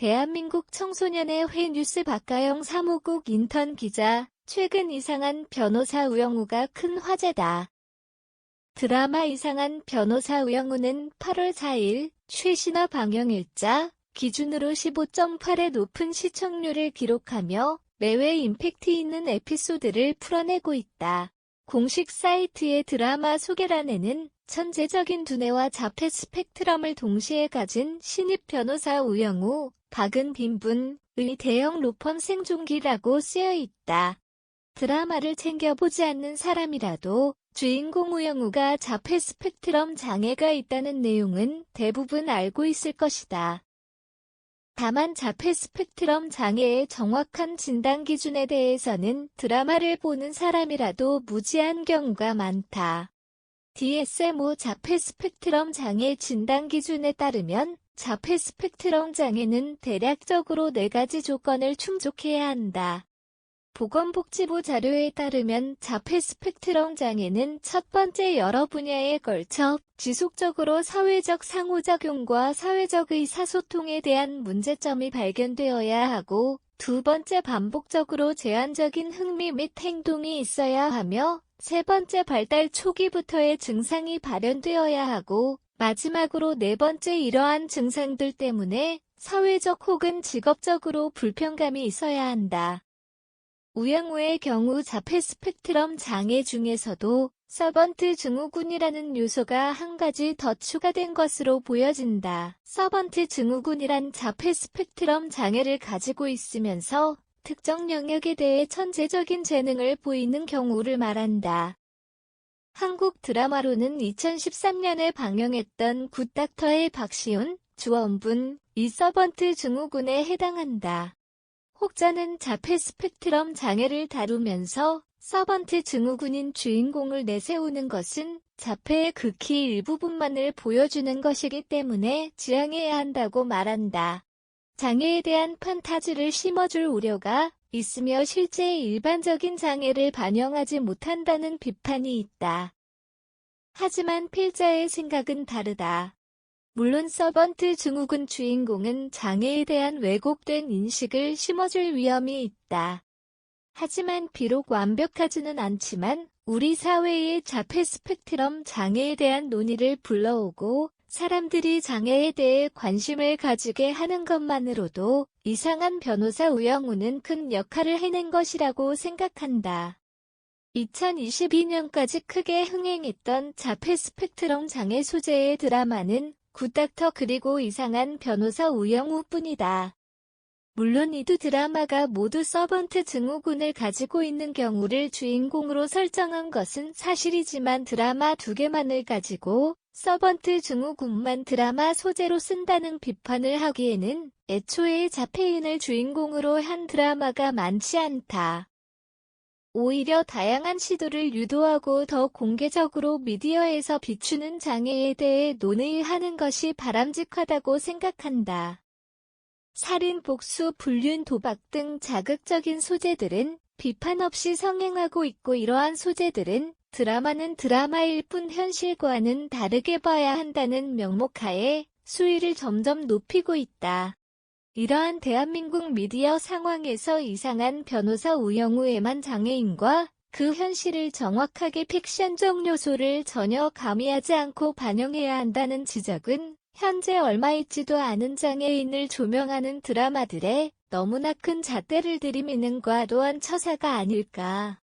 대한민국 청소년의 회 뉴스 박가영 사무국 인턴 기자, 최근 이상한 변호사 우영우가 큰 화제다. 드라마 이상한 변호사 우영우는 8월 4일 최신화 방영일자 기준으로 15.8의 높은 시청률을 기록하며 매회 임팩트 있는 에피소드를 풀어내고 있다. 공식 사이트의 드라마 소개란에는 천재적인 두뇌와 자폐 스펙트럼을 동시에 가진 신입 변호사 우영우, 박은 빈분의 대형 로펌 생존기라고 쓰여 있다. 드라마를 챙겨보지 않는 사람이라도 주인공 우영우가 자폐 스펙트럼 장애가 있다는 내용은 대부분 알고 있을 것이다. 다만 자폐 스펙트럼 장애의 정확한 진단 기준에 대해서는 드라마를 보는 사람이라도 무지한 경우가 많다. DSM-5 자폐 스펙트럼 장애 진단 기준에 따르면 자폐 스펙트럼 장애는 대략적으로 네 가지 조건을 충족해야 한다. 보건복지부 자료에 따르면 자폐 스펙트럼 장애는 첫 번째 여러 분야에 걸쳐 지속적으로 사회적 상호작용과 사회적 의사소통에 대한 문제점이 발견되어야 하고 두 번째 반복적으로 제한적인 흥미 및 행동이 있어야 하며 세 번째 발달 초기부터의 증상이 발현되어야 하고 마지막으로 네 번째 이러한 증상들 때문에 사회적 혹은 직업적으로 불편감이 있어야 한다. 우영우의 경우 자폐 스펙트럼 장애 중에서도 서번트 증후군이라는 요소가 한 가지 더 추가된 것으로 보여진다. 서번트 증후군이란 자폐 스펙트럼 장애를 가지고 있으면서 특정 영역에 대해 천재적인 재능을 보이는 경우를 말한다. 한국 드라마로는 2013년에 방영했던 굿닥터의 박시훈, 주원분, 이 서번트 증후군에 해당한다. 혹자는 자폐 스펙트럼 장애를 다루면서 서번트 증후군인 주인공을 내세우는 것은 자폐의 극히 일부분만을 보여주는 것이기 때문에 지양해야 한다고 말한다. 장애에 대한 판타지를 심어줄 우려가 있으며 실제 일반적인 장애를 반영하지 못한다는 비판이 있다. 하지만 필자의 생각은 다르다. 물론 서번트 증후군 주인공은 장애에 대한 왜곡된 인식을 심어줄 위험이 있다. 하지만 비록 완벽하지는 않지만 우리 사회의 자폐 스펙트럼 장애에 대한 논의를 불러오고 사람들이 장애에 대해 관심을 가지게 하는 것만으로도 이상한 변호사 우영우는 큰 역할을 해낸 것이라고 생각한다. 2022년까지 크게 흥행했던 자폐 스펙트럼 장애 소재의 드라마는 굿닥터 그리고 이상한 변호사 우영우뿐이다. 물론 이 두 드라마가 모두 서번트 증후군을 가지고 있는 경우를 주인공으로 설정한 것은 사실이지만 드라마 두 개만을 가지고 서번트 증후군만 드라마 소재로 쓴다는 비판을 하기에는 애초에 자폐인을 주인공으로 한 드라마가 많지 않다. 오히려 다양한 시도를 유도하고 더 공개적으로 미디어에서 비추는 장애에 대해 논의하는 것이 바람직하다고 생각한다. 살인, 복수, 불륜, 도박 등 자극적인 소재들은 비판 없이 성행하고 있고 이러한 소재들은 드라마는 드라마일 뿐 현실과는 다르게 봐야 한다는 명목하에 수위를 점점 높이고 있다. 이러한 대한민국 미디어 상황에서 이상한 변호사 우영우에만 장애인과 그 현실을 정확하게 픽션적 요소를 전혀 가미하지 않고 반영해야 한다는 지적은 현재 얼마 있지도 않은 장애인을 조명하는 드라마들에 너무나 큰 잣대를 들이미는 과도한 처사가 아닐까.